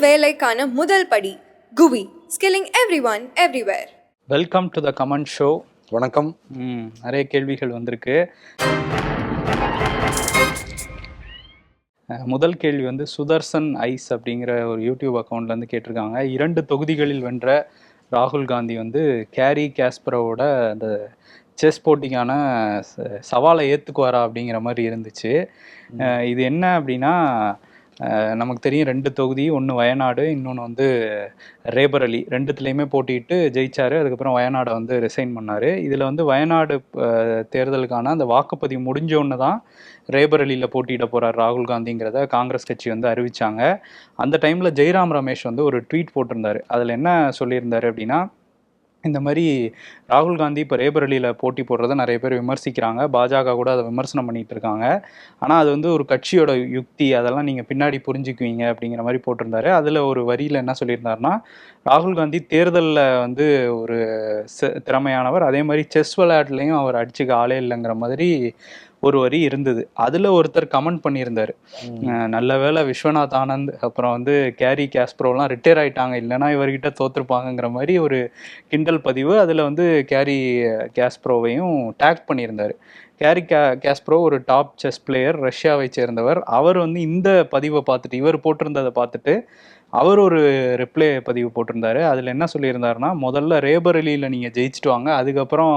வேலைக்கான முதல் படி Guvi skilling every one everywhere welcome to the comment show வணக்கம் நிறைய கேள்விகள் வந்திருக்கு. முதல் கேள்வி வந்து சுதர்சன் ஐஸ் அப்படிங்கிற ஒரு யூடியூப் அக்கௌண்ட்லேருந்து கேட்டிருக்காங்க. இரண்டு தொகுதிகளில் வென்ற ராகுல் காந்தி வந்து கேரி காஸ்பரோட அந்த செஸ் போட்டிக்கான ச- சவாலை ஏற்றுக்குவாரா அப்படிங்கிற மாதிரி இருந்துச்சு. இது என்ன அப்படின்னா நமக்கு தெரியும் ரெண்டு தொகுதி ஒன்று வயநாடு இன்னொன்று வந்து ரேபரலி ரெண்டுத்துலேயுமே போட்டிட்டு ஜெயிச்சார். அதுக்கப்புறம் வயநாடை வந்து ரிசைன் பண்ணார். இதில் வந்து வயநாடு தேர்தலுக்கான அந்த வாக்குப்பதிவு முடிஞ்ச ஒன்று தான் ரேபரலியில் போட்டியிட போகிறார் ராகுல் காந்திங்கிறத காங்கிரஸ் கட்சி வந்து அறிவித்தாங்க அந்த டைமில் ஜெய்ராம் ரமேஷ் வந்து ஒரு ட்வீட் போட்டிருந்தாரு. அதில் என்ன சொல்லியிருந்தார் அப்படின்னா இந்த மாதிரி ராகுல் காந்தி இப்போ ரேபரலியில் போட்டி போடுறத நிறைய பேர் விமர்சிக்கிறாங்க. பாஜக கூட அதை விமர்சனம் பண்ணிகிட்டு இருக்காங்க. ஆனால் அது வந்து ஒரு கட்சியோட யுக்தி. அதெல்லாம் நீங்கள் பின்னாடி புரிஞ்சுக்குவீங்க அப்படிங்கிற மாதிரி போட்டிருந்தாரு. அதில் ஒரு வரியில் என்ன சொல்லியிருந்தாருன்னா ராகுல் காந்தி தேர்தலில் வந்து ஒரு திறமையானவர். அதே மாதிரி செஸ் விளையாட்டுலேயும் அவர் அடிச்சுக்க ஆளே இல்லைங்கிற மாதிரி ஒரு வரி இருந்தது. அதில் ஒருத்தர் கமெண்ட் பண்ணியிருந்தாரு. நல்ல வேளை விஸ்வநாத் ஆனந்த் அப்புறம் வந்து கேரி காஸ்ப்ரோலாம் ரிட்டையர் ஆயிட்டாங்க. இல்லைன்னா இவர்கிட்ட தோத்துருப்பாங்கங்கிற மாதிரி ஒரு கிண்டல் பதிவு அதில் வந்து கேரி காஸ்ப்ரோவையும் டேக் பண்ணியிருந்தாரு. கேரி கே காஸ்ப்ரோ ஒரு டாப் செஸ் பிளேயர் ரஷ்யாவை சேர்ந்தவர். அவர் வந்து இந்த பதிவை பார்த்துட்டு இவர் போட்டிருந்ததை பார்த்துட்டு அவர் ஒரு ரிப்ளை பதிவு போட்டிருந்தாரு. அதில் என்ன சொல்லியிருந்தாருன்னா முதல்ல ரேபரலியில் நீங்கள் ஜெயிச்சிட்டு வாங்க. அதுக்கப்புறம்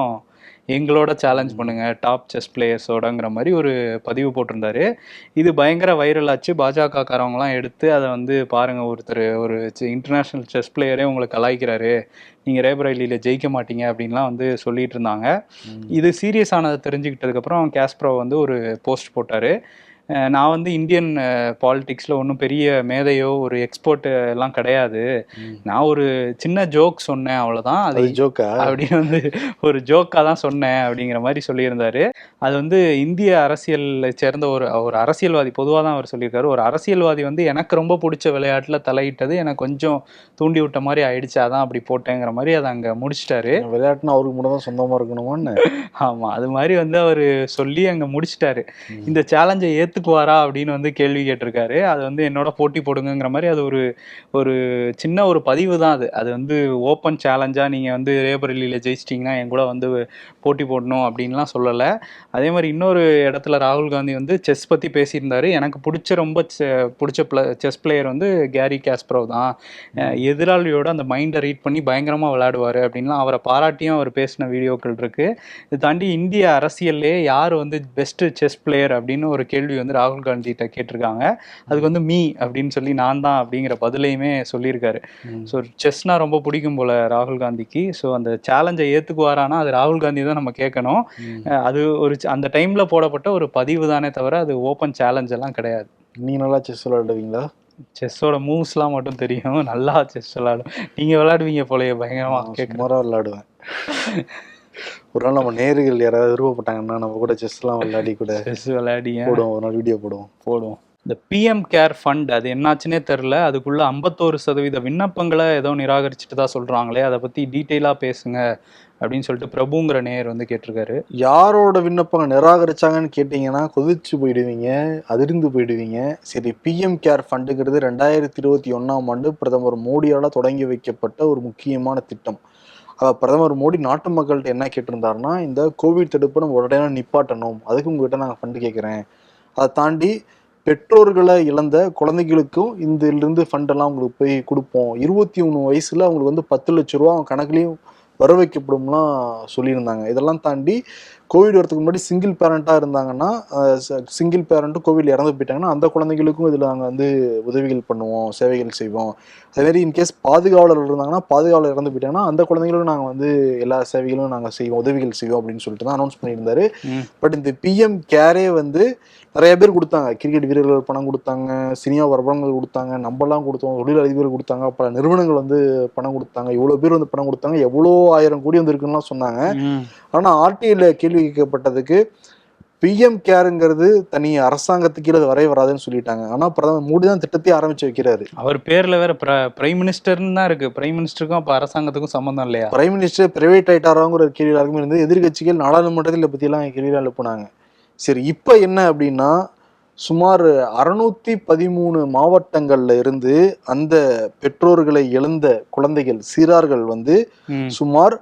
எங்களோட சேலஞ்ச் பண்ணுங்க டாப் செஸ் பிளேயர்ஸோடங்கிற மாதிரி ஒரு பதிவு போட்டிருந்தாரு. இது பயங்கர வைரல் ஆச்சு. பாஜக காரவங்கலாம் எடுத்து அதை வந்து பாருங்க ஒருத்தர் ஒரு இன்டர்நேஷ்னல் செஸ் பிளேயரே உங்களை கலாய்க்கிறாரு. நீங்கள் ரேபரலியில் ஜெயிக்க மாட்டீங்க அப்படின்லாம் வந்து சொல்லிட்டு இருந்தாங்க. இது சீரியஸ் ஆனதை தெரிஞ்சுக்கிட்டதுக்கப்புறம் கேஸ்ப்ரோ வந்து ஒரு போஸ்ட் போட்டார். நான் வந்து இந்தியன் பாலிடிக்ஸில் ஒன்றும் பெரிய மேதையோ ஒரு எக்ஸ்போர்ட் எல்லாம் கிடையாது. நான் ஒரு சின்ன ஜோக் சொன்னேன் அவ்வளோதான் அது ஜோக்கா அப்படின்னு வந்து ஒரு ஜோக்காக தான் சொன்னேன் அப்படிங்கிற மாதிரி சொல்லியிருந்தாரு. அது வந்து இந்திய அரசியலை சேர்ந்த ஒரு ஒரு அரசியல்வாதி பொதுவாக தான் அவர் சொல்லியிருக்காரு. ஒரு அரசியல்வாதி வந்து எனக்கு ரொம்ப பிடிச்ச விளையாட்டில் தலையிட்டது எனக்கு கொஞ்சம் தூண்டி விட்ட மாதிரி ஆயிடுச்சு அதான் அப்படி போட்டேங்கிற மாதிரி அதை அங்கே முடிச்சிட்டாரு. விளையாட்டுனா அவருக்கு மட்டும் தான் சொந்தமா இருக்கணுமான்னு. ஆமாம் அது மாதிரி வந்து அவர் சொல்லி அங்கே முடிச்சிட்டாரு. இந்த சேலஞ்சை ஏத்துக்குவாரா அப்படின்னு வந்து கேள்வி கேட்டிருக்காரு. அது வந்து என்னோட போட்டி போடுங்கிற மாதிரி அது ஒரு ஒரு சின்ன ஒரு பதிவு தான் அது. அது வந்து ஓப்பன் சேலஞ்சாக நீங்கள் வந்து ரேபரலியில ஜெயிச்சிட்டிங்கன்னா என் கூட வந்து போட்டி போடணும் அப்படின்லாம் சொல்லலை. அதே மாதிரி இன்னொரு இடத்துல ராகுல் காந்தி வந்து செஸ் பற்றி பேசியிருந்தாரு. எனக்கு பிடிச்ச ரொம்ப பிடிச்ச பிள செஸ் பிளேயர் வந்து கேரி காஸ்ப்ரோ தான். எதிராளியோட அந்த மைண்டை ரீட் பண்ணி பயங்கரமாக விளையாடுவார் அப்படின்லாம் அவரை பாராட்டியும் அவர் பேசின வீடியோக்கள் இருக்குது இது தாண்டி இந்திய அரசியல்லே யார் வந்து பெஸ்ட்டு செஸ் பிளேயர் அப்படின்னு ஒரு கேள்வி வந்து ராகுல் காந்திகிட்ட கேட்டிருக்காங்க. அதுக்கு வந்து மீ அப்படின்னு சொல்லி நான் தான் அப்படிங்கிற பதிலையுமே சொல்லியிருக்காரு. ஸோ செஸ்னா ரொம்ப பிடிக்கும் போல ராகுல் காந்திக்கு. ஸோ அந்த சேலஞ்சை ஏற்றுக்குவாரானா அது ராகுல் காந்தி தான் நம்ம கேட்கணும். அது ஒரு அந்த டைமில் போடப்பட்ட ஒரு பதிவு தானே தவிர அது ஓப்பன் சேலஞ்ச் எல்லாம் கிடையாது. நீங்க நல்லா செஸ் விளையாடுவீங்களா? செஸ்ஸோட மூவ்ஸ்லாம் மட்டும் தெரியும். நல்லா செஸ் விளையாடும். நீங்கள் விளையாடுவீங்க போலயே பயங்கரமா சுமாரா விளையாடுவேன். ஒரு நாள் நம்ம நேர்கள் யாராவது விருப்பப்பட்டாங்கன்னா நம்ம கூட செஸ் எல்லாம் விளையாடி கூட செஸ் விளையாடிங்க. போடுவோம். ஒரு நாள் வீடியோ போடுவோம். போடுவோம். இந்த பிஎம் கேர் ஃபண்ட் அது என்னாச்சுன்னே தெரில அதுக்குள்ள ஐம்பத்தோரு சதவீத விண்ணப்பங்களை ஏதோ நிராகரிச்சுட்டு தான் சொல்றாங்களே. அதை பத்தி டீட்டெயிலாக பேசுங்க. அப்படின்னு சொல்லிட்டு பிரபுங்கிற நேயர் வந்து கேட்டிருக்காரு. யாரோட விண்ணப்பங்கள் நிராகரிச்சாங்கன்னு கேட்டிங்கன்னா கொதிச்சு போயிடுவீங்க அதிர்ந்து போயிடுவீங்க. சரி பிஎம் கேர் ஃபண்டுங்கிறது ரெண்டாயிரத்தி இருபத்தி ஒன்றாம் ஆண்டு பிரதமர் மோடியால் தொடங்கி வைக்கப்பட்ட ஒரு முக்கியமான திட்டம். அதை பிரதமர் மோடி நாட்டு மக்கள்கிட்ட என்ன கேட்டிருந்தாருன்னா இந்த கோவிட் தடுப்பு நம்ம உடனே நிப்பாட்டணும். அதுக்கு உங்ககிட்ட நாங்கள் ஃபண்டு கேட்குறேன். அதை தாண்டி பெற்றோர்களை இழந்த குழந்தைகளுக்கும் இந்த இருந்து ஃபண்டெல்லாம் அவங்களுக்கு போய் கொடுப்போம். இருபத்தி மூணு வயசில் அவங்களுக்கு வந்து பத்து லட்ச ரூபா அவங்க கணக்குலையும் வர வைக்கப்படும்லாம் சொல்லியிருந்தாங்க. இதெல்லாம் தாண்டி கோவிட் வரதுக்கு முன்னாடி சிங்கிள் பேரண்ட்டாக இருந்தாங்கன்னா சிங்கிள் பேரண்ட்டும் கோவிட் இறந்து போயிட்டாங்கன்னா அந்த குழந்தைகளுக்கும் இதில் நாங்கள் வந்து உதவிகள் பண்ணுவோம் சேவைகள் செய்வோம் அதேமாதிரி இன்கேஸ் பாதுகாவலர் இருந்தாங்கன்னா பாதுகாவலர் இறந்து போயிட்டாங்கன்னா அந்த குழந்தைகளுக்கும் நாங்கள் வந்து எல்லா சேவைகளும் நாங்கள் செய்வோம் உதவிகள் செய்வோம் அப்படின்னு சொல்லிட்டு தான் அனௌன்ஸ் பண்ணியிருந்தாரு. பட் இந்த பிஎம் கேரே வந்து நிறைய பேர் கொடுத்தாங்க கிரிக்கெட் வீரர்கள் பணம் கொடுத்தாங்க சினிமா பிரபலங்கள் கொடுத்தாங்க நம்மலாம் கொடுத்தோம் தொழில் அதிபர்கள் கொடுத்தாங்க பல நிறுவனங்கள் வந்து பணம் கொடுத்தாங்க இவ்வளோ பேர் வந்து பணம் கொடுத்தாங்க எவ்வளோ ஆயிரம் கோடி வந்திருக்குன்னுலாம் சொன்னாங்க ம். ஆனா ஆர்டிஐல கேள்வி கேட்கப்பட்டதுக்கு பிஎம் கேருங்கிறது தனி அரசாங்கத்துக்கு கீழே வரவே வராதுன்னு சொல்லிட்டாங்க. ஆனா பிரதமர் மோடி தான் திட்டத்தை ஆரம்பிச்சு வைக்கிறாரு. அவர் பேர்ல வேற பிரைம் மினிஸ்டர்னு தான் இருக்கு. பிரைம் மினிஸ்டருக்கும் அப்ப அரசாங்கத்துக்கும் சம்மந்தம் இல்லையா? பிரைம் மினிஸ்டர் பிரைவேட் ஆயிட்டாராங்கிற ஒரு கேள்வி எல்லாருக்குமே இருந்து எதிர்கட்சிகள் நாடாளுமன்றத்தில் இதை பத்தியெல்லாம் கேள்வி எழுப்புனாங்க சரி இப்போ என்ன அப்படின்னா சுமார் அறுநூத்தி பதிமூணு மாவட்டங்கள்ல இருந்து அந்த பெற்றோர்களை இழந்த குழந்தைகள் சிறார்கள் வந்து சுமார்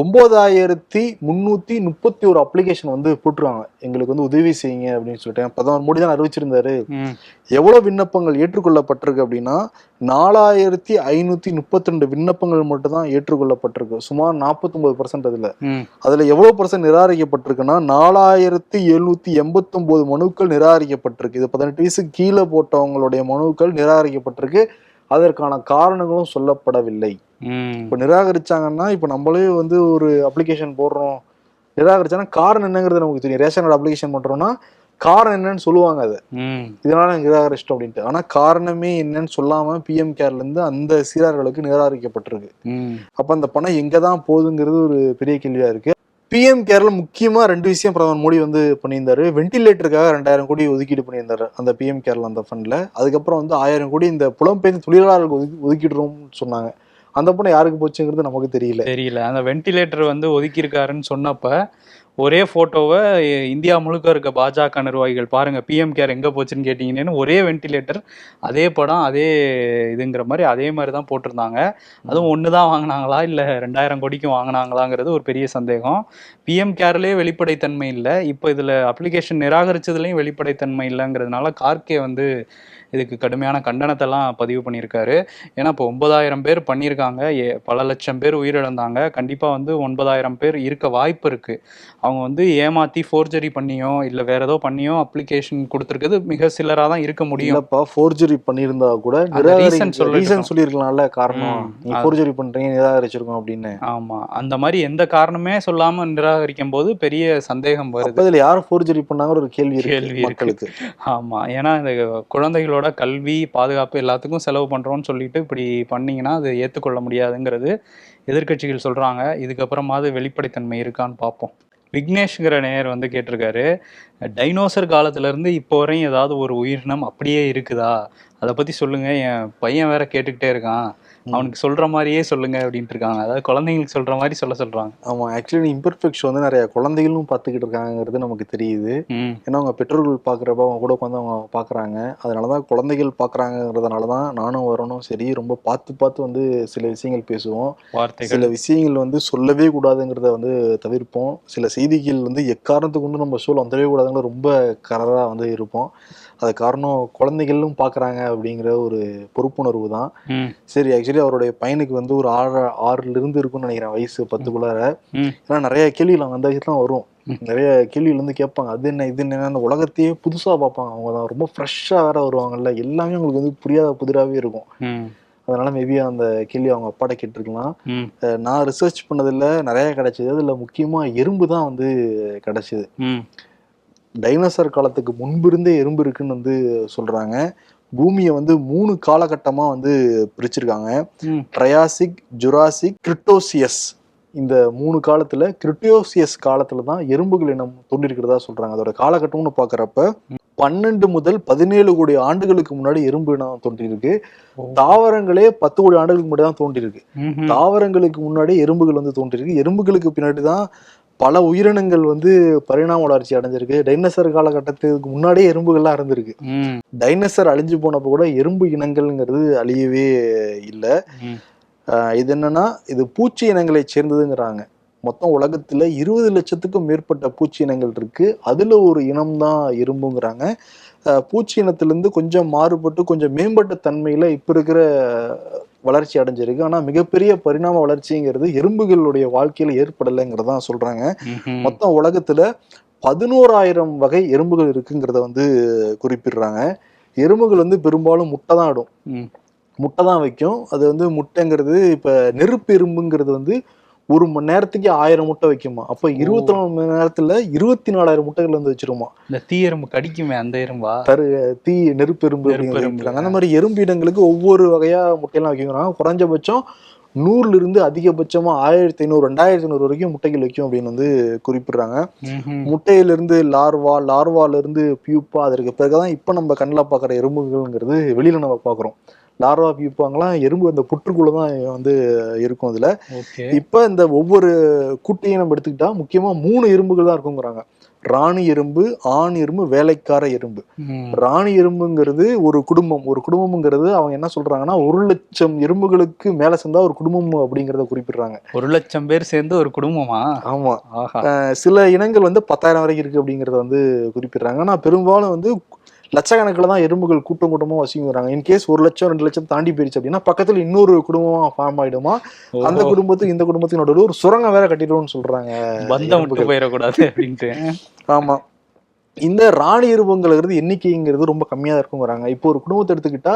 ஒன்பதாயிரத்தி முன்னூத்தி முப்பத்தி ஒரு அப்ளிகேஷன் வந்து போட்டுருவாங்க எங்களுக்கு வந்து உதவி செய்யுங்க அப்படின்னு சொல்லிட்டு. பிரதமர் மோடி தான் அறிவிச்சிருந்தாரு. எவ்வளவு விண்ணப்பங்கள் ஏற்றுக்கொள்ளப்பட்டிருக்கு அப்படின்னா நாலாயிரத்தி ஐநூத்தி முப்பத்தி ரெண்டு விண்ணப்பங்கள் மட்டும் தான் ஏற்றுக்கொள்ளப்பட்டிருக்கு. சுமார் 49% பர்சன்ட் அதுல. அதுல எவ்வளவு பர்சன்ட் நிராகரிக்கப்பட்டிருக்குன்னா நாலாயிரத்தி எழுநூத்தி எண்பத்தொன்பது மனுக்கள் நிராகரிக்கப்பட்டிருக்கு. இது பதினெட்டு வயசுக்கு கீழே போட்டவங்களுடைய மனுக்கள் நிராகரிக்கப்பட்டிருக்கு. அதற்கான காரணங்களும் சொல்லப்படவில்லை. இப்போ நிராகரிச்சாங்கன்னா இப்போ நம்மளே வந்து ஒரு அப்ளிகேஷன் போடுறோம். நிராகரிச்சாங்கன்னா காரணம் என்னங்கிறது நமக்கு தெரியும். ரேஷன் கார்டு அப்ளிகேஷன் பண்றோம்னா காரணம் என்னன்னு சொல்லுவாங்க அது. இதனால நிராகரிச்சிட்டோம் அப்படின்ட்டு. ஆனா காரணமே என்னன்னு சொல்லாம பிஎம் கேர்ல இருந்து அந்த சீரார்களுக்கு நிராகரிக்கப்பட்டிருக்கு. அப்ப அந்த பணம் எங்க தான் போகுதுங்கிறது ஒரு பெரிய கேள்வியா இருக்கு. பிஎம் கேர்ல முக்கியமா ரெண்டு விஷயம் பிரதமர் மோடி வந்து பண்ணியிருந்தாரு. வெண்டிலேட்டருக்காக ரெண்டாயிரம் கோடி ஒதுக்கீடு பண்ணியிருந்தாரு அந்த பிஎம் கேர்ல அந்த ஃபண்ட்ல அதுக்கப்புறம் வந்து ஆயிரம் கோடி இந்த புலம்பெயர்ந்து தொழிலாளர்களுக்கு ஒதுக்கி ஒதுக்கிடுறோம்னு சொன்னாங்க. அந்த பணம் யாருக்கு போச்சுங்கிறது நமக்கு தெரியல. தெரியல. அந்த வென்டிலேட்டர் வந்து ஒதுக்கியிருக்காருன்னு சொன்னப்ப ஒரே ஃபோட்டோவை இந்தியா முழுக்க இருக்க பாஜக நிர்வாகிகள் பாருங்கள் பிஎம் கேர் எங்கே போச்சுன்னு கேட்டிங்கன்னு ஒரே வென்டிலேட்டர் அதே படம் அதே இதுங்கிற மாதிரி அதே மாதிரி தான் போட்டிருந்தாங்க. அதுவும் ஒன்று தான் வாங்கினாங்களா? இல்லை ரெண்டாயிரம் கோடிக்கும் வாங்கினாங்களாங்கிறது ஒரு பெரிய சந்தேகம். பிஎம் கேர்லேயே வெளிப்படைத்தன்மை இல்லை. இப்போ இதில் அப்ளிகேஷன் நிராகரிச்சதுலேயும் வெளிப்படைத்தன்மை இல்லைங்கிறதுனால கார்கே வந்து இதுக்கு கடுமையான கண்டனத்தெல்லாம் பதிவு பண்ணியிருக்காரு. ஏன்னா இப்போ ஒன்பதாயிரம் பேர் பண்ணியிருக்காங்க. ஏ- பல லட்சம் பேர் உயிரிழந்தாங்க. கண்டிப்பாக வந்து ஒன்பதாயிரம் பேர் இருக்க வாய்ப்பு இருக்கு. அவங்க வந்து ஏமாத்தி ஃபோர்ஜரி பண்ணியோ இல்லை வேற ஏதோ பண்ணியோ அப்ளிகேஷன் கொடுத்துருக்குது மிக சிலராக தான் இருக்க முடியும். இல்லப்பா ஃபோர்ஜரி பண்ணியிருந்தா கூட சொல்லிருக்கணும். ரீசன் சொல்லியிருக்கலாம்ல காரணம். ஃபோர்ஜரி பண்றீங்க நிராகரிச்சிருக்கோம் அப்படின்னு. ஆமா. அந்த மாதிரி எந்த காரணமே சொல்லாம நிராகரிக்கும் போது பெரிய சந்தேகம் வருது. இதுல யார் ஃபோர்ஜரி பண்ணாங்கிற ஒரு கேள்வி கேள்வி. மக்களுக்கு. ஆமா. ஏன்னா இந்த குழந்தைகளோட கல்வி பாதுகாப்பு எல்லாத்துக்கும் செலவு பண்ணுறோன்னு சொல்லிட்டு இப்படி பண்ணிங்கன்னா அது ஏற்றுக்கொள்ள முடியாதுங்கிறது எதிர்க்கட்சிகள் சொல்கிறாங்க இதுக்கப்புறமாவது வெளிப்படைத்தன்மை இருக்கான்னு பார்ப்போம். விக்னேஷ்ங்கிற நேயர் வந்து கேட்டிருக்காரு டைனோசர் காலத்திலேருந்து இப்போ வரையும் ஏதாவது ஒரு உயிரினம் அப்படியே இருக்குதா? அதை பற்றி சொல்லுங்கள் என் பையன் வேற கேட்டுக்கிட்டே இருக்கான். அவனுக்கு சொல்ற மாதிரியே சொல்லுங்க அப்படின்ட்டு இருக்காங்க. அதாவது குழந்தைங்களுக்கு சொல்ற மாதிரி சொல்ல சொல்றாங்க. ஆமா ஆக்சுவலி இம்பர்ஃபெக்ஷன் வந்து நிறைய குழந்தைகளும் பார்த்துக்கிட்டு இருக்காங்கிறது நமக்கு தெரியுது. ஏன்னா அவங்க பெற்றோர்கள் பார்க்குறப்ப அவங்க கூட உட்காந்து அவங்க பார்க்குறாங்க. அதனால தான் குழந்தைகள் பார்க்குறாங்கிறதுனால தான் நானும் வரணும். சரி ரொம்ப பார்த்து பார்த்து வந்து சில விஷயங்கள் பேசுவோம். சில விஷயங்கள் வந்து சொல்லவே கூடாதுங்கிறத வந்து தவிர்ப்போம். சில செய்திகள் வந்து எக்காரணத்துக்கு கொண்டு நம்ம சொல்ல வந்துடவே கூடாதுங்கிற ரொம்ப கரராக வந்து இருப்போம். அது காரணம் குழந்தைகளும் பார்க்குறாங்க அப்படிங்கிற ஒரு பொறுப்புணர்வு தான். சரி ஆக்சுவலி அவருடைய பையனுக்கு வந்து ஒரு ஆறு ஆறுல இருந்து இருக்கும்னு நினைக்கிறேன் வயசு பத்துக்குள்ளார. ஏன்னா நிறைய கேள்விகள் அவங்க அந்த வயசுலாம் வரும். நிறைய கேள்விகள் வந்து கேட்பாங்க. அது என்ன இது என்ன அந்த உலகத்தையே புதுசா பார்ப்பாங்க. அவங்க தான் ரொம்ப ஃப்ரெஷ்ஷா வேற வருவாங்கல்ல. எல்லாமே அவங்களுக்கு வந்து புரியாத புதிராவே இருக்கும். அதனால மேபி அந்த கேள்வி அவங்க அப்பாட்ட கேட்டிருக்கலாம். நான் ரிசர்ச் பண்ணதுல நிறைய கிடைச்சது. அதுல முக்கியமா எறும்பு தான் வந்து கிடைச்சது. டைனோசர் காலத்துக்கு முன்பிருந்தே எறும்பு இருக்குன்னு வந்து சொல்றாங்க. பூமியை வந்து மூணு காலகட்டமா வந்து பிரிச்சிருக்காங்க. Triassic Jurassic Cretaceous. இந்த மூணு காலத்துல கிரிட்டோசியஸ் காலத்துல தான் எறும்புகள் இனம் தோன்றிருக்கிறதா சொல்றாங்க. அதோட காலகட்டம்னு பாக்குறப்ப பன்னெண்டு முதல் பதினேழு கோடி ஆண்டுகளுக்கு முன்னாடி எறும்பு இனம் தோன்றியிருக்கு. தாவரங்களே பத்து கோடி ஆண்டுகளுக்கு முன்னாடி தான் தோன்றியிருக்கு. தாவரங்களுக்கு முன்னாடி எறும்புகள் வந்து தோன்றியிருக்கு. எறும்புகளுக்கு பின்னாடி தான் பல உயிரினங்கள் வந்து பரிணாம வளர்ச்சி அடைஞ்சிருக்கு. டைனோசர் காலகட்டத்துக்கு முன்னாடியே எறும்புகள்லாம் இருந்திருக்கு. டைனோசர் அழிஞ்சு போனப்போ கூட எறும்பு இனங்கள்ங்கிறது அழியவே இல்லை. இது என்னன்னா இது பூச்சி இனங்களை சேர்ந்ததுங்கிறாங்க. மொத்தம் உலகத்துல இருபது லட்சத்துக்கும் மேற்பட்ட பூச்சி இனங்கள் இருக்கு. அதுல ஒரு இனம் தான் எறும்புங்கிறாங்க பூச்சி இனத்திலிருந்து கொஞ்சம் மாறுபட்டு கொஞ்சம் மேம்பட்ட தன்மையில இப்ப இருக்கிற வளர்ச்சி அடைஞ்சிருக்கு. ஆனா மிகப்பெரிய பரிணாம வளர்ச்சிங்கிறது எறும்புகளுடைய வாழ்க்கையில ஏற்படலைங்கிறதான் சொல்றாங்க. மொத்தம் உலகத்துல பதினோராயிரம் வகை எறும்புகள் இருக்குங்கிறத வந்து குறிப்பிடுறாங்க. எறும்புகள் வந்து பெரும்பாலும் முட்டை தான் இடும். முட்டை தான் வைக்கும். அது வந்து முட்டைங்கிறது இப்ப நெருப்பு எறும்புங்கிறது வந்து ஒரு மணி நேரத்துக்கு ஆயிரம் முட்டை வைக்குமா? அப்ப இருபத்தி நாலு மணி நேரத்துல இருபத்தி நாலாயிரம் முட்டைகள் வந்து வச்சிருமா? இந்த தீ எறும்பு கடிக்குமே அந்த எறும்பா? தரு தீ நெருப்பு எறும்பு. அந்த மாதிரி எறும்பு இனங்களுக்கு ஒவ்வொரு வகையா முட்டையெல்லாம் வைக்கிறாங்க. குறைஞ்சபட்சம் நூறுல இருந்து அதிகபட்சமா ஆயிரத்தி ஐநூறு ரெண்டாயிரத்தி ஐநூறு வரைக்கும் முட்டைகள் வைக்கும் அப்படின்னு வந்து குறிப்பிடுறாங்க. ம்ஹும். முட்டையிலிருந்து லார்வா லார்வால இருந்து பியூப்பா அதற்கு பிறகுதான் இப்ப நம்ம கண்ணில் பார்க்குற எறும்புகள்ங்கிறது வெளியில நம்ம பார்க்குறோம். லார்வா பியூப்பாங்கலாம் எறும்பு அந்த புற்றுக்குள்ள தான் வந்து இருக்கும் அதுல. இப்ப இந்த ஒவ்வொரு குட்டியும் நம்ம எடுத்துக்கிட்டா முக்கியமா மூணு எறும்புகள் தான் இருக்குங்கிறாங்க. ராணி எறும்பு ஆண் எறும்பு வேலைக்கார எறும்பு. ராணி எறும்புங்கிறது ஒரு குடும்பம். ஒரு குடும்பம்ங்கிறது அவங்க என்ன சொல்றாங்கன்னா ஒரு லட்சம் எறும்புகளுக்கு மேல சேர்ந்தா ஒரு குடும்பம் அப்படிங்கறத குறிப்பிடுறாங்க. ஒரு லட்சம் பேர் சேர்ந்து ஒரு குடும்பமா? ஆமா. சில இனங்கள் வந்து பத்தாயிரம் வரைக்கும் இருக்கு அப்படிங்கறத வந்து குறிப்பிடுறாங்க. ஆனா பெரும்பாலும் வந்து லட்சக்கணக்கில் தான் எறும்புகள் கூட்டம் கூட்டமா வசிக்கிறாங்க இன்கேஸ் ஒரு லட்சம் ரெண்டு லட்சம் தாண்டி போயிருச்சு அப்படின்னா பக்கத்துல இன்னொரு குடும்பமா ஃபார்ம் ஆயிடுமா? அந்த. குடும்பத்துக்கு இந்த குடும்பத்துக்கு நடுவில் ஒரு சுரங்கம் வேற கட்டிடுவோம்னு சொல்றாங்க பந்தம் போயிடக்கூடாது அப்படின்ட்டு. ஆமா. இந்த ராணி எறும்புங்கிறது எண்ணிக்கைங்கிறது ரொம்ப கம்மியா இருக்குங்கிறாங்க இப்போ ஒரு குடும்பத்தை எடுத்துக்கிட்டா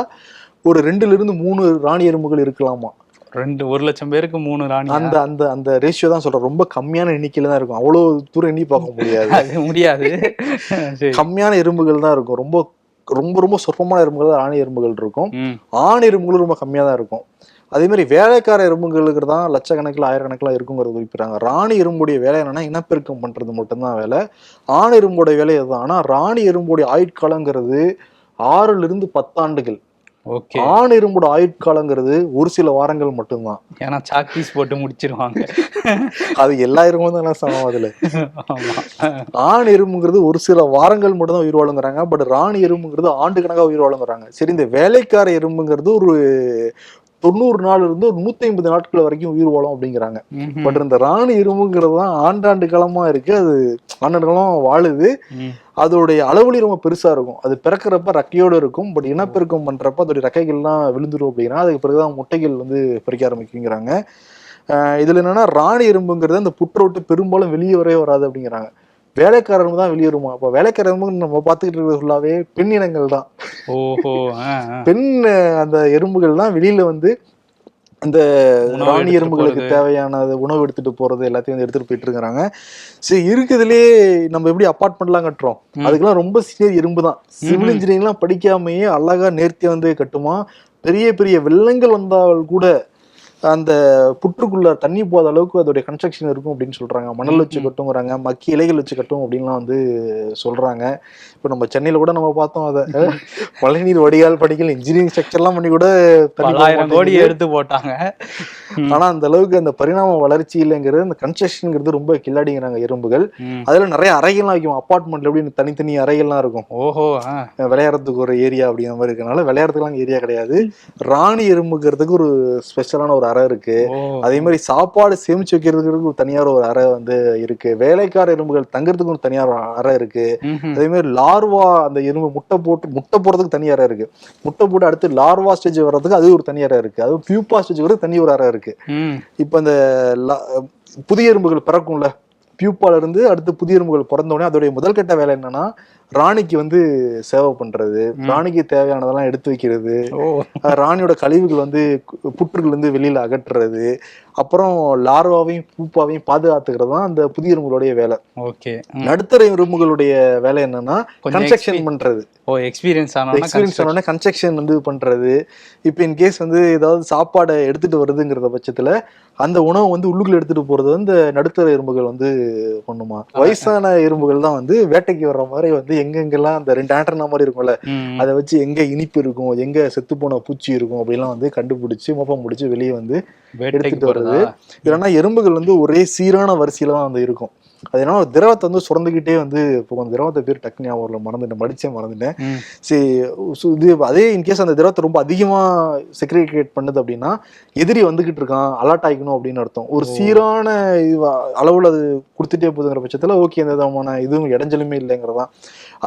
ஒரு ரெண்டுல இருந்து மூணு ராணி எறும்புகள் இருக்கலாமா? ரெண்டு ஒரு லட்சம் பேருக்கு மூணு ராணி அந்த அந்த அந்த ரேஷியோ தான் சொல்றேன். ரொம்ப கம்மியான எண்ணிக்கையில தான் இருக்கும். அவ்வளவு தூரம் எண்ணி பார்க்க முடியாது. முடியாது. கம்மியான எறும்புகள் தான் இருக்கும். ரொம்ப ரொம்ப ரொம்ப சொற்பமான எறும்புகள் தான் ராணி எறும்புகள் இருக்கும். ஆண் எறும்புகளும் ரொம்ப கம்மியா தான் இருக்கும். அதே மாதிரி வேலைக்கார எறும்புகளுக்கு தான் லட்சக்கணக்கில் ஆயிரக்கணக்கில் இருக்குங்கிறது குறிப்பிடுறாங்க. ராணி எறும்புடைய வேலை என்னன்னா இனப்பெருக்கம் பண்றது மட்டும்தான் வேலை. ஆண் எறும்போட வேலை அதுதான் ஆனா ராணி எறும்புடைய ஆயுட்காலங்கிறது ஆறுல இருந்து பத்தாண்டுகள். ஆண் எறும்போட ஆயுட்காலங்கிறது ஒரு சில வாரங்கள் மட்டும்தான். ஏன்னா சாக்பீஸ் போட்டு முடிச்சிருவாங்க. அது எல்லா எறும்பும் தான் சமம் அதுல. ஆண் எறும்புங்கிறது ஒரு சில வாரங்கள் மட்டும் தான் உயிர் வாழுங்கிறாங்க பட் ராணி எறும்புங்கிறது ஆண்டு கணக்காக உயிர் வாழுங்கிறாங்க சரி இந்த வேலைக்கார எறும்புங்கிறது ஒரு தொண்ணூறு நாள் இருந்து ஒரு நூத்தி ஐம்பது நாட்கள் வரைக்கும் உயிர் வாழும் அப்படிங்கிறாங்க. பட் இந்த ராணி எறும்புங்கிறது தான் ஆண்டாண்டு காலமா இருக்கு. அது ஆண்டாண்டு காலம் வாழுது. அதோடைய அளவுலி ரொம்ப பெருசா இருக்கும். அது பிறக்கிறப்ப ரெக்கையோட இருக்கும். பட் இனப்பெருக்கம் பண்றப்ப அதோடைய ரெக்கைகள்லாம் விழுந்துரும் அப்படின்னா அதுக்கு பிறகுதான் முட்டைகள் வந்து பொறிக்க ஆரம்பிக்குங்கிறாங்க. இதுல என்னன்னா ராணி எறும்புங்கிறது அந்த புற்றை விட்டு பெரும்பாலும் வெளியே வரவே வராது அப்படிங்கிறாங்க. வேலைக்காரங்க தான் வெளியே வருமா? அப்போ வேலைக்கார எறும்புன்னு நம்ம பார்த்துக்கிட்டு இருக்கிறது ஃபுல்லாவே பெண் இனங்கள் தான் ஓஹோ. பெண் அந்த எறும்புகள் தான் வெளியில வந்து அந்த ராணி எறும்புகளுக்கு. தேவையான உணவு எடுத்துட்டு போறது எல்லாத்தையும் வந்து எடுத்துட்டு போயிட்டு இருக்கிறாங்க சரி இருக்குதுலே நம்ம எப்படி அப்பார்ட்மெண்ட்லாம் கட்டுறோம். அதுக்கெல்லாம் ரொம்ப சீனியர் எறும்பு தான். சிவில் இன்ஜினியரிங்லாம் படிக்காமையே அழகா நேர்த்தியா வந்து கட்டுமா? பெரிய பெரிய வெள்ளங்கள் வந்தால் கூட அந்த புற்றுக்குள்ள தண்ணி போகாத அளவுக்கு அதோடைய கன்ஸ்ட்ரக்ஷன் இருக்கும் அப்படின்னு சொல்றாங்க. மணல் வச்சு கட்டுங்கிறாங்க. மக்கி இலைகள் வச்சு கட்டும் அப்படின்லாம் வந்து சொல்றாங்க. இப்போ நம்ம சென்னையில கூட நம்ம பார்த்தோம் அதை. மழைநீர் வடிகால் படிக்கல் இன்ஜினியரிங் ஸ்ட்ரக்சர்லாம் பண்ணி கூட கோடி. எடுத்து போட்டாங்க. ஆனா அந்த அளவுக்கு அந்த பரிணாம வளர்ச்சி இல்லைங்கிறது அந்த கன்ஸ்ட்ரக்ஷன்ங்கிறது ரொம்ப கில்லாடிங்கிறாங்க எறும்புகள். அதுல நிறைய அறைகள்லாம் வைக்கும். அப்பார்ட்மெண்ட்ல எப்படி தனித்தனி அறைகள்லாம் இருக்கும். ஓஹோ. விளையாடுறதுக்கு ஒரு ஏரியா அப்படிங்கிற மாதிரி இருக்கனால விளையாடுறதுக்குலாம் ஏரியா கிடையாது. ராணி எறும்புக்கிறதுக்கு ஒரு ஸ்பெஷலான ஒரு அறை இருக்கு. அதே மாதிரி சாப்பாடு சேமிச்சு வைக்கிறதுக்கு ஒரு தனியார் ஒரு அறை வந்து இருக்கு. வேலைக்கார எறும்புகள் தங்குறதுக்கு ஒரு தனியார் அறை இருக்கு. அதே மாதிரி லார்வா அந்த எறும்பு முட்டை போட்டு முட்டை போடுறதுக்கு தனி அறை இருக்கு. முட்டை போட்டு அடுத்து லார்வா ஸ்டேஜ் வர்றதுக்கு அது ஒரு தனி அறை இருக்கு. அது பியூப்பா ஸ்டேஜ் வர தனி ஒரு அறை இருக்கு. இப்போ அந்த லா- புதிய எறும்புகள் பிறக்கும்ல. பியூப்பால இருந்து அடுத்து புதிய எறும்புகள் பிறந்த உடனே அதோடைய முதல் கட்ட வேலை என்னன்னா ராணிக்கு வந்து சேவை பண்றது. ராணிக்கு தேவையானதெல்லாம் எடுத்து வைக்கிறது. ராணியோட கழிவுகள் வந்து புற்றுகள் வந்து வெளியில அகற்றுறது. அப்புறம் லார்வாவையும் பூப்பாவையும் பாதுகாத்துக்கிறது தான் அந்த புதிய எறும்புகளுடைய வேலை. ஓகே. நடுத்தர எறும்புகளுடைய வேலை என்னன்னா கன்ஸ்ட்ரக்ஷன் பண்றது. ஓ எக்ஸ்பீரியன்ஸ் ஆனோம்னா எக்ஸ்பீரியன்ஸ் ஆனோடனே கன்ஸ்ட்ரக்ஷன் வந்து பண்றது. இப்போ இன் கேஸ் வந்து ஏதாவது சாப்பாடை எடுத்துட்டு வருதுங்கிறத பட்சத்துல அந்த உணவை வந்து உள்ளுக்குள்ள எடுத்துட்டு போறது வந்து நடுத்தர எறும்புகள் வந்து பண்ணுமா? வயசான எறும்புகள் தான் வந்து வேட்டைக்கு வர்ற மாதிரி வந்து எங்கெங்கெல்லாம் அந்த ரெண்டு ஆண்டனா மாதிரி இருக்கும்ல. அதை வச்சு எங்க இனிப்பு இருக்கும் எங்க செத்து போன பூச்சி இருக்கும் அப்படிலாம் வந்து கண்டுபிடிச்சு மோப்பம் முடிச்சு வெளியே வந்து எடுத்துட்டு போறதா வருது இல்லைன்னா எறும்புகள் வந்து ஒரே சீரான வரிசையில தான் வந்து இருக்கும். அது என்ன ஒரு திரவத்தை வந்து சுரந்துக்கிட்டே வந்து இப்போ அந்த திரவத்தை பேர் டக்குனு ஞாபகம் வரல, மறந்துட்டேன் மடிச்சே மறந்துட்டேன். சரி இது அதே இன்கேஸ் அந்த திரவத்தை ரொம்ப அதிகமா செக்ரிகேட் பண்ணுது அப்படின்னா எதிரி வந்துகிட்டு இருக்கான் அலர்ட் ஆகிக்கணும் அப்படின்னு அர்த்தம். ஒரு சீரான அளவுல அது கொடுத்துட்டே போகுதுங்கிற பட்சத்துல ஓகே எந்த விதமான இதுவும் இடைஞ்சலுமே இல்லைங்கிறதான்.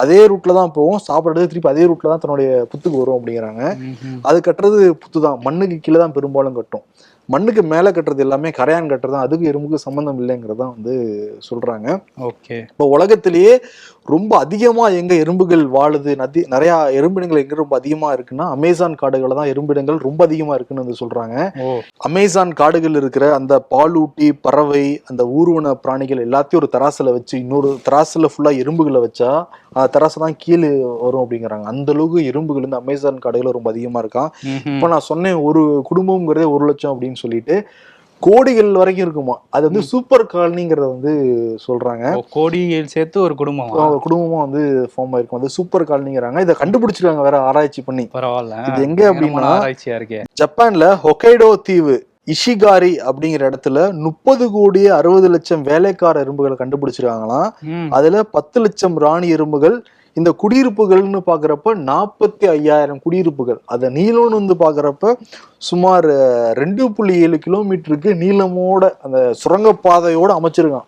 அதே ரூட்ல தான் போகும் சாப்பிடுறது திருப்பி அதே ரூட்ல தான் தன்னுடைய புத்துக்கு வரும் அப்படிங்கிறாங்க. அது கட்டுறது புத்து தான் மண்ணுக்கு கீழே தான் பெரும்பாலும் கட்டும். மண்ணுக்கு மேலே கட்டுறது எல்லாமே கரையான் கட்டுறது தான் அதுக்கு எறும்புக்கு சம்மந்தம் இல்லைங்கிறதான் வந்து சொல்றாங்க. ஓகே. இப்போ உலகத்திலேயே ரொம்ப அதிகமா எங்க எறும்புகள் வாழுது நதி நிறைய எறும்பினங்கள் எங்க ரொம்ப அதிகமா இருக்குன்னா அமேசான் காடுகள் தான் எறும்பினங்கள் ரொம்ப அதிகமா இருக்குன்னு வந்து சொல்றாங்க. ஓ. அமேசான் காடுகள் இருக்கிற அந்த பாலூட்டி பறவை அந்த ஊர்வன பிராணிகள் எல்லாத்தையும் ஒரு தராசுல வச்சு இன்னொரு தராசுல ஃபுல்லா எறும்புகளை வச்சா அந்த தராசு தான் கீழே வரும் அப்படிங்கிறாங்க. அந்த அளவுக்கு எறும்புகள் வந்து அமேசான் காடுகள் ரொம்ப அதிகமா இருக்கான். இப்போ நான் சொன்னேன் ஒரு குடும்பம்ங்கிறதே ஒரு லட்சம் அப்படின்னு சொல்லிட்டு கோடிகள் வரைக்கும் இருக்குமா? அது வந்து சூப்பர் காலனிங்கிறத வந்து சொல்றாங்க. கோடியில் சேர்த்து ஒரு குடும்பமா? ஒரு குடும்பமா வந்து ஃபார்ம் ஆயிருக்கும். அது சூப்பர் காலனிங்கிறாங்க. இதை கண்டுபிடிச்சிருக்காங்க வேற ஆராய்ச்சி பண்ணி. பரவாயில்ல. இது எங்க அப்படின்னா ஆராய்ச்சியா இருக்கே. ஜப்பான்ல ஹொக்கைடோ தீவு இஷிகாரி அப்படிங்கிற இடத்துல முப்பது கோடியே அறுபது லட்சம் வேலைக்கார எறும்புகளை கண்டுபிடிச்சிருக்காங்களாம். அதுல பத்து லட்சம் ராணி எறும்புகள் இந்த குடியிருப்புகள்னு பாக்குறப்ப நாற்பத்தி ஐயாயிரம் குடியிருப்புகள். அத நீளம்னு வந்து பாக்குறப்ப சுமார் ரெண்டு புள்ளி ஏழு கிலோமீட்டருக்கு நீளமோட அந்த சுரங்கப்பாதையோட அமைச்சிருக்கான்.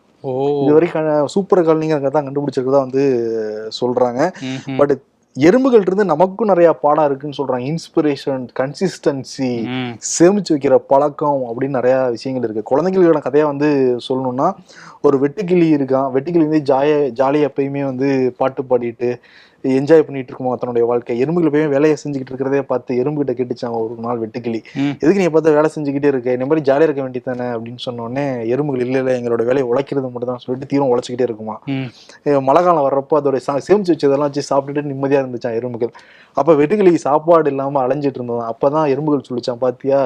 இது வரைக்கும் சூப்பர் காலனிங்கிறத தான் கண்டுபிடிச்சிருக்கதா வந்து சொல்றாங்க. பட் எறும்புகள் இருந்து நமக்கும் நிறைய பாடம் இருக்குன்னு சொல்றாங்க. Inspiration consistency. சேமிச்சு வைக்கிற பழக்கம் அப்படின்னு நிறைய விஷயங்கள் இருக்கு. குழந்தைகளுக்கான கதையா வந்து சொல்லணும்னா ஒரு வெட்டுக்கிளி இருக்கான். வெட்டுக்கிளி வந்து ஜாய ஜாலியா எப்பயுமே வந்து பாட்டு பாடிட்டு என்ஜாய் பண்ணிட்டு இருக்குமா தன்னுடைய வாழ்க்கை. எறும்புகள் எப்பயுமே வேலையை செஞ்சுக்கிட்டு இருக்கிறதே பார்த்து எறும்புகிட்ட கேட்டுச்சான் ஒரு நாள் வெட்டுக்கிளி. எதுக்கு நீ பார்த்து வேலை செஞ்சுக்கிட்டே இருக்க? இந்த மாதிரி ஜாலியா இருக்க வேண்டியதானே அப்படின்னு சொன்ன உடனே எறும்புகள் இல்ல இல்ல எங்களோட வேலையை உழைக்கிறது மட்டும் தான் சொல்லிட்டு தீவிரம் உழைச்சிக்கிட்டே இருக்குமா? மழை காலம் வர்றப்போ அதோட சா- சேமிச்சு வச்சதெல்லாம் வச்சு சாப்பிட்டுட்டு நிம்மதியா இருந்துச்சான் எறும்புகள். அப்ப வெட்டுக்கிளி சாப்பாடு இல்லாம அலைஞ்சிட்டு இருந்தோம் அப்பதான் எறும்புகள் சொல்லிச்சான் பாத்தியா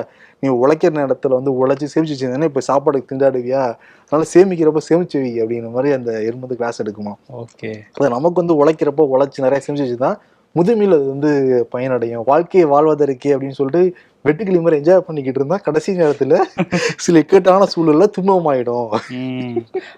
நீ உழைக்கிற நேரத்துல வந்து உழைச்சி சேமிச்சு வச்சிருந்தேன்னா இப்ப சாப்பாடுக்கு திண்டாடுவியா? அதனால சேமிக்கிறப்ப சேமிச்சு வை அப்படிங்கிற மாதிரி அந்த எறும்பு கிளாஸ் எடுக்குமா? ஓகே. அது நமக்கு வந்து உழைக்கிறப்போ உழைச்சி நிறைய சேமிச்சு வச்சுதான் முதுமையில் அது வந்து பயனடையும். வாழ்க்கையை வாழ்வதற்கே அப்படின்னு சொல்லிட்டு வெட்டுக்கிளி மாதிரி என்ஜாய் பண்ணிக்கிட்டு இருந்தா கடைசி நேரத்துல சில இக்கட்டான சூழல்ல துன்பமாயிடும்.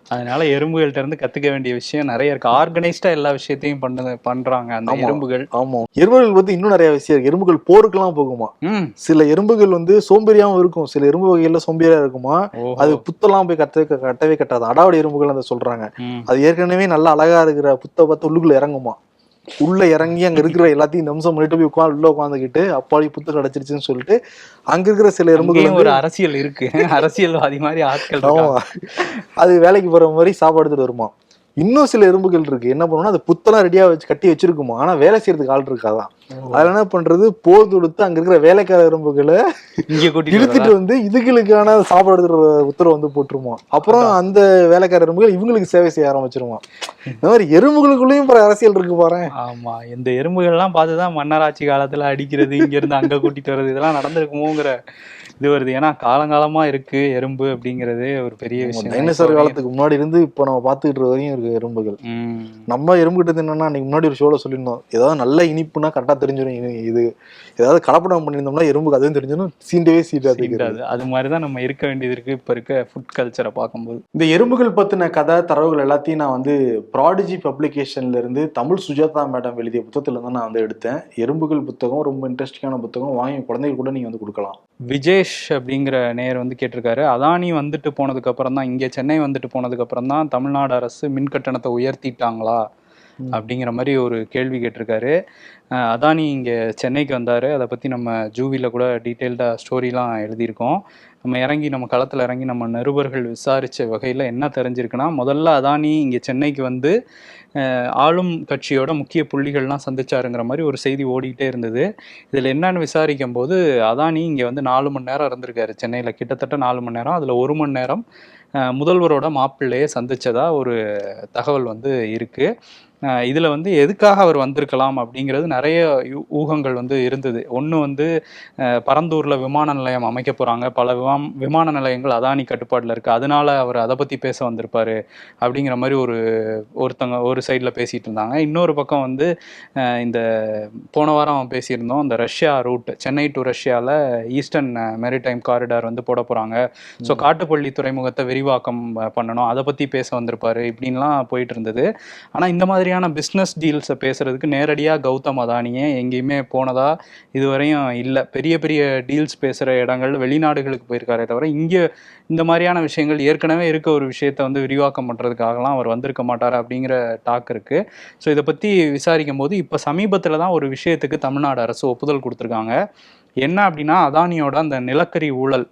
அதனால எறும்புகள்ட்ட இருந்து கத்துக்க வேண்டிய விஷயம் நிறைய இருக்கு. ஆர்கனைஸ்டா எல்லா விஷயத்தையும் பண்ண பண்றாங்க அந்த. எறும்புகள். ஆமா. எறும்புகள் பத்தி இன்னும் நிறைய விஷயம் இருக்கு. எறும்புகள் போருக்கெல்லாம் போகுமா. சில எறும்புகள் வந்து சோம்பேறியாவும் இருக்கும். சில எறும்பு வகைகள்ல சோம்பேறியா இருக்குமா. அது புத்தெல்லாம் போய் கட்ட கட்டவே கட்டாது. அடாவடி எறும்புகள் அந்த சொல்றாங்க. அது ஏற்கனவே நல்லா அழகா இருக்கிற புத்த பார்த்து உள்ளுக்குள்ள இறங்குமா? உள்ள இறங்கி அங்க இருக்கிற எல்லாத்தையும் நிமிஷம் பண்ணிட்டு போய் உட்காந்து உள்ள உட்காந்துக்கிட்டு அப்பாடி புத்து கிடைச்சிருச்சுன்னு சொல்லிட்டு அங்க இருக்கிற சில எறும்புகள் ஒரு அரசியல் இருக்கு. அரசியல்வாதி மாதிரி ஆட்கள். அது வேலைக்கு போற மாதிரி சாப்பாடு எடுத்துட்டு வருமா? இன்னும் சில எறும்புகள் இருக்கு. என்ன பண்ணுவோம்னா அது புத்தெல்லாம் ரெடியா வச்சு கட்டி வச்சிருக்குமா? ஆனா வேலை செய்யறதுக்கு ஆள் இருக்காதான். அதுல என்ன பண்றது? போர் தொடுத்து அங்க இருக்கிற வேலைக்கார எறும்புகளை இழுத்துட்டு வந்து இதுகளுக்கான சாப்பாடு உத்தரவு வந்து போட்டுருமா அப்புறம் அந்த வேலைக்கார எறும்புகள் இவங்களுக்கு சேவை செய்ய ஆரம்பிச்சிருமா இந்த மாதிரி எறும்புகளுக்குள்ளேயும் அரசியல் இருக்கு பாரு ஆமா இந்த எறும்புகள் எல்லாம் பார்த்துதான் மன்னராட்சி காலத்துல அடிக்கிறது இங்க இருந்து அங்க கூட்டிட்டு வர்றது இதெல்லாம் நடந்திருக்குமோங்கிற இது வருது. ஏன்னா காலங்காலமா இருக்கு எறும்பு அப்படிங்கிறது ஒரு பெரிய விஷயம். டைனோசர் காலத்துக்கு முன்னாடி இருந்து இப்ப நம்ம பாத்துக்கிட்டு வரையும் இருக்கு எறும்புகள். நம்ம எறும்பு கிட்ட என்னன்னா அன்னைக்கு முன்னாடி ஒரு ஷோல சொல்லியிருந்தோம். ஏதாவது நல்ல இனிப்புனா கரெக்டா தெரிஞ்சிடும் இது- ஏதாவது கலப்படம் பண்ணியிருந்தோம்னா எறும்புக்கு அதுவும் தெரிஞ்சிடும் சீண்டவே சீண்டாது. அது மாதிரிதான் நம்ம இருக்க வேண்டியது இருக்கு. இப்ப இருக்க ஃபுட் கல்ச்சரை பார்க்கும்போது. இந்த எறும்புகள் பத்தின கதை தரவுகள் எல்லாத்தையும் நான் வந்து ப்ராடிஜி பப்ளிகேஷன்ல இருந்து தமிழ் சுஜாதா மேடம் எழுதிய புத்தகத்துல இருந்து நான் வந்து எடுத்தேன். எறும்புகள் புத்தகம் ரொம்ப இன்ட்ரெஸ்டிங்கான புத்தகம். வாங்கி குழந்தைகள் கூட நீங்க வந்து கொடுக்கலாம். விஜேஷ் அப்படிங்கிற நேயர் வந்து கேட்டிருக்காரு. அதானி வந்துட்டு போனதுக்கு அப்புறம் தான் இங்க சென்னை வந்துட்டு போனதுக்கு அப்புறம் தான் தமிழ்நாடு அரசு மின் கட்டணத்தை உயர்த்திட்டாங்களா. அப்படிங்கிற மாதிரி ஒரு கேள்வி கேட்டிருக்காரு. அதானி இங்கே சென்னைக்கு வந்தார். அதை பற்றி நம்ம ஜூவியில் கூட டீட்டெயில்டாக ஸ்டோரிலாம் எழுதியிருக்கோம். நம்ம இறங்கி நம்ம களத்தில் இறங்கி நம்ம நிருபர்கள் விசாரித்த வகையில் என்ன தெரிஞ்சிருக்குன்னா முதல்ல அதானி இங்கே சென்னைக்கு வந்து ஆளும் கட்சியோட முக்கிய புள்ளிகள்லாம் சந்திச்சாருங்கிற மாதிரி ஒரு செய்தி ஓடிக்கிட்டே இருந்தது. இதில் என்னன்னு விசாரிக்கும் போது அதானி இங்கே வந்து நாலு மணி நேரம் இருந்திருக்காரு சென்னையில். கிட்டத்தட்ட நாலு மணி நேரம் அதில் ஒரு மணி நேரம் முதல்வரோட மாப்பிள்ளையை சந்தித்ததாக ஒரு தகவல் வந்து இருக்குது இதுல வந்து எதுக்காக அவர் வந்திருக்கலாம் அப்படிங்கிறது நிறைய ஊகங்கள் வந்து இருந்தது. ஒன்று வந்து பரந்தூர்ல விமான நிலையம் அமைக்க போறாங்க. பல விமாம் விமான நிலையங்கள் அதானி கட்டுப்பாட்டில் இருக்கு. அதனால அவர் அதை பத்தி பேச வந்திருப்பாரு அப்படிங்கிற மாதிரி ஒரு ஒருத்தங்க ஒரு சைடில் பேசிட்டு இருந்தாங்க. இன்னொரு பக்கம் வந்து இந்த போன வாரம் பேசியிருந்தோம் இந்த ரஷ்யா ரூட் சென்னை டு ரஷ்யாவில் ஈஸ்டர்ன் மெரிடைம் காரிடார் வந்து போட போறாங்க. ஸோ காட்டுப்பள்ளி துறைமுகத்தை விரிவாக்கம் பண்ணணும் அதை பத்தி பேச வந்திருப்பாரு இப்படின்லாம் போயிட்டு இருந்தது. ஆனால் இந்த மாதிரியான பிஸ்னஸ் டீல்ஸை பேசுறதுக்கு நேரடியாக கௌதம் அதானியே எங்கேயுமே போனதா இதுவரையும் இல்லை. பெரிய பெரிய டீல்ஸ் பேசுகிற இடங்கள் வெளிநாடுகளுக்கு போயிருக்காரே தவிர இங்கே இந்த மாதிரியான விஷயங்கள் ஏற்கனவே இருக்க ஒரு விஷயத்தை வந்து விரிவாக்கம் பண்ணுறதுக்காகலாம் அவர் வந்திருக்க மாட்டார் அப்படிங்கிற டாக் இருக்குது ஸோ இதை பற்றி விசாரிக்கும் போது இப்போ சமீபத்தில் தான் ஒரு விஷயத்துக்கு தமிழ்நாடு அரசு ஒப்புதல் கொடுத்துருக்காங்க. என்ன அப்படின்னா அதானியோட அந்த நிலக்கரி ஊழல்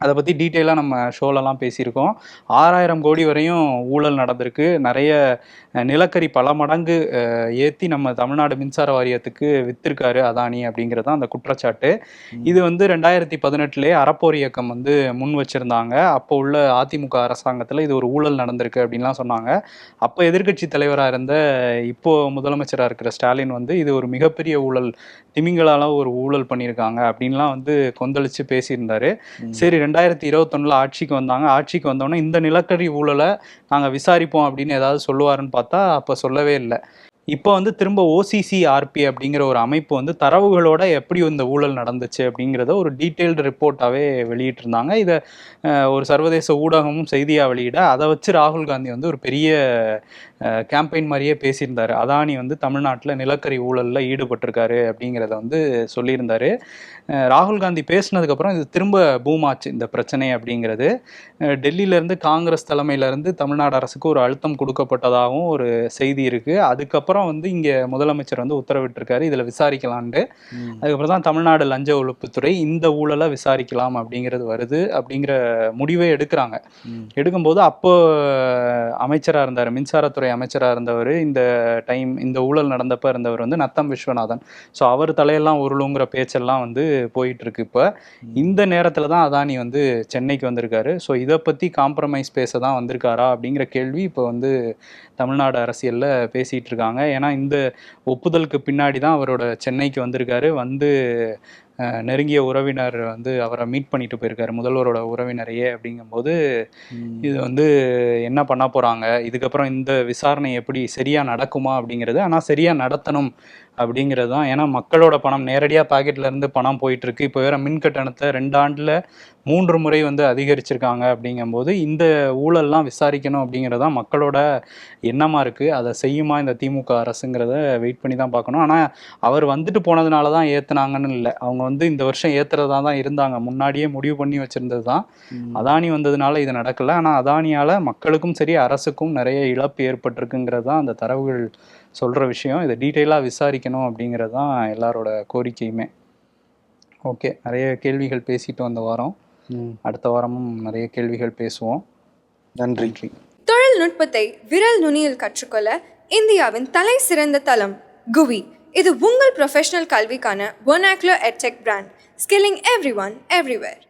அதை பற்றி டீட்டெயிலாக நம்ம ஷோலலாம் பேசியிருக்கோம். ஆறாயிரம் கோடி வரையும் ஊழல் நடந்திருக்கு. நிறைய நிலக்கரி பல மடங்கு ஏற்றி நம்ம தமிழ்நாடு மின்சார வாரியத்துக்கு வித்திருக்காரு அதானி அப்படிங்கிறது தான் அந்த குற்றச்சாட்டு. இது வந்து ரெண்டாயிரத்தி பதினெட்டுலேயே அறப்போர் இயக்கம் வந்து முன் வச்சிருந்தாங்க. அப்போ உள்ள அதிமுக அரசாங்கத்தில் இது ஒரு ஊழல் நடந்திருக்கு அப்படின்லாம் சொன்னாங்க. அப்போ எதிர்க்கட்சி தலைவராக இருந்த இப்போ முதலமைச்சராக இருக்கிற ஸ்டாலின் வந்து இது ஒரு மிகப்பெரிய ஊழல் திமிங்கலால ஒரு ஊழல் பண்ணியிருக்காங்க அப்படின்லாம் வந்து கொந்தளிச்சு பேசியிருந்தாரு. சரி ரெண்டாயிரத்தி இருபத்தொன்னுல ஆட்சிக்கு வந்தாங்க. ஆட்சிக்கு வந்தோடனே இந்த நிலக்கரி ஊழலை நாங்கள் விசாரிப்போம் அப்படின்னு ஏதாவது சொல்லுவாருன்னு பார்த்தா அப்போ சொல்லவே இல்லை. இப்போ வந்து திரும்ப ஓசிசிஆர்பி அப்படிங்கிற ஒரு அமைப்பு வந்து தரவுகளோட எப்படி இந்த ஊழல் நடந்துச்சு அப்படிங்கிறத ஒரு டீட்டெயில்டு ரிப்போர்ட்டாகவே வெளியிட்டிருந்தாங்க. இதை ஒரு சர்வதேச ஊடகமும் செய்தியாக வெளியிட அதை வச்சு ராகுல் காந்தி வந்து ஒரு பெரிய கேம்பெயின் மாதிரியே பேசியிருந்தாரு. அதானி வந்து தமிழ்நாட்டில் நிலக்கரி ஊழலில் ஈடுபட்டிருக்காரு அப்படிங்கிறத வந்து சொல்லியிருந்தாரு. ராகுல் காந்தி பேசினதுக்கப்புறம் இது திரும்ப பூம் ஆச்சு இந்த பிரச்சனை அப்படிங்கிறது. டெல்லியிலேருந்து காங்கிரஸ் தலைமையிலேருந்து தமிழ்நாடு அரசுக்கு ஒரு அழுத்தம் கொடுக்கப்பட்டதாகவும் ஒரு செய்தி இருக்குது அதுக்கப்புறம் வந்து இங்கே முதலமைச்சர் வந்து உத்தரவிட்டிருக்காரு இதில் விசாரிக்கலான்ட்டு. அதுக்கப்புறம் தான் தமிழ்நாடு லஞ்ச ஒழிப்புத்துறை இந்த ஊழலை விசாரிக்கலாம் அப்படிங்கிறது வருது அப்படிங்கிற முடிவே எடுக்கிறாங்க. எடுக்கும்போது அப்போ அமைச்சராக இருந்தார் மின்சாரத்துறை அமைச்சராக இருந்தவர் இந்த டைம் இந்த ஊழல் நடந்தப்ப இருந்தவர் வந்து நத்தம் விஸ்வநாதன். ஸோ அவர் தலையெல்லாம் உருளுங்கிற பேச்செல்லாம் வந்து போயிட்டு இருக்கு இப்போ இந்த நேரத்தில் தான் அதானி வந்து சென்னைக்கு வந்திருக்காரு. ஸோ இதை பற்றி காம்ப்ரமைஸ் பேச தான் வந்திருக்காரா அப்படிங்கிற கேள்வி இப்போ வந்து தமிழ்நாடு அரசியலில் பேசிகிட்டு இருக்காங்க. ஏன்னா இந்த ஒப்புதலுக்கு பின்னாடி தான் அவரோட சென்னைக்கு வந்திருக்காரு. வந்து நெருங்கிய உறவினர் வந்து அவரை மீட் பண்ணிட்டு போயிருக்காரு. முதல்வரோட உறவினரையே அப்படிங்கும்போது இது வந்து என்ன பண்ண போகிறாங்க இதுக்கப்புறம் இந்த விசாரணை எப்படி சரியாக நடக்குமா அப்படிங்கிறது. ஆனால் சரியாக நடத்தணும் அப்படிங்கிறது தான் ஏன்னா மக்களோட பணம் நேரடியாக பாக்கெட்ல இருந்து பணம் போயிட்டு இருக்கு இப்போ வேற மின் கட்டணத்தை ரெண்டு ஆண்டில் மூன்று முறை வந்து அதிகரிச்சிருக்காங்க அப்படிங்கும்போது இந்த ஊழல்லாம் விசாரிக்கணும் அப்படிங்கிறது தான் மக்களோட எண்ணமாக இருக்குது அதை செய்யுமா இந்த திமுக அரசுங்கிறத வெயிட் பண்ணி தான் பார்க்கணும். ஆனால் அவர் வந்துட்டு போனதுனால தான் ஏற்றுனாங்கன்னு இல்லை. அவங்க வந்து இந்த வருஷம் ஏற்றுறதா தான் இருந்தாங்க. முன்னாடியே முடிவு பண்ணி வச்சிருந்தது தான் அதானி வந்ததுனால இது நடக்கல. ஆனால் அதானியால் மக்களுக்கும் சரி அரசுக்கும் நிறைய இழப்பு ஏற்பட்டிருக்குங்கிறது தான் அந்த தரவுகள் சொல்கிற விஷயம் இதை டீட்டெயிலாக விசாரிக்கணும் அப்படிங்கிறது தான் எல்லாரோட கோரிக்கையுமே. ஓகே நிறைய கேள்விகள் பேசிட்டு வந்த வாரம். அடுத்த வாரமும் நிறைய கேள்விகள் பேசுவோம். நன்றி. தொழில்நுட்பத்தை விரல் நுனியில் கற்றுக்கொள்ள இந்தியாவின் தலை சிறந்த தளம் குவி. இது உங்கள் ப்ரொஃபஷனல் கல்விக்கான ஒனாக்லோ edtech brand skilling every one everywhere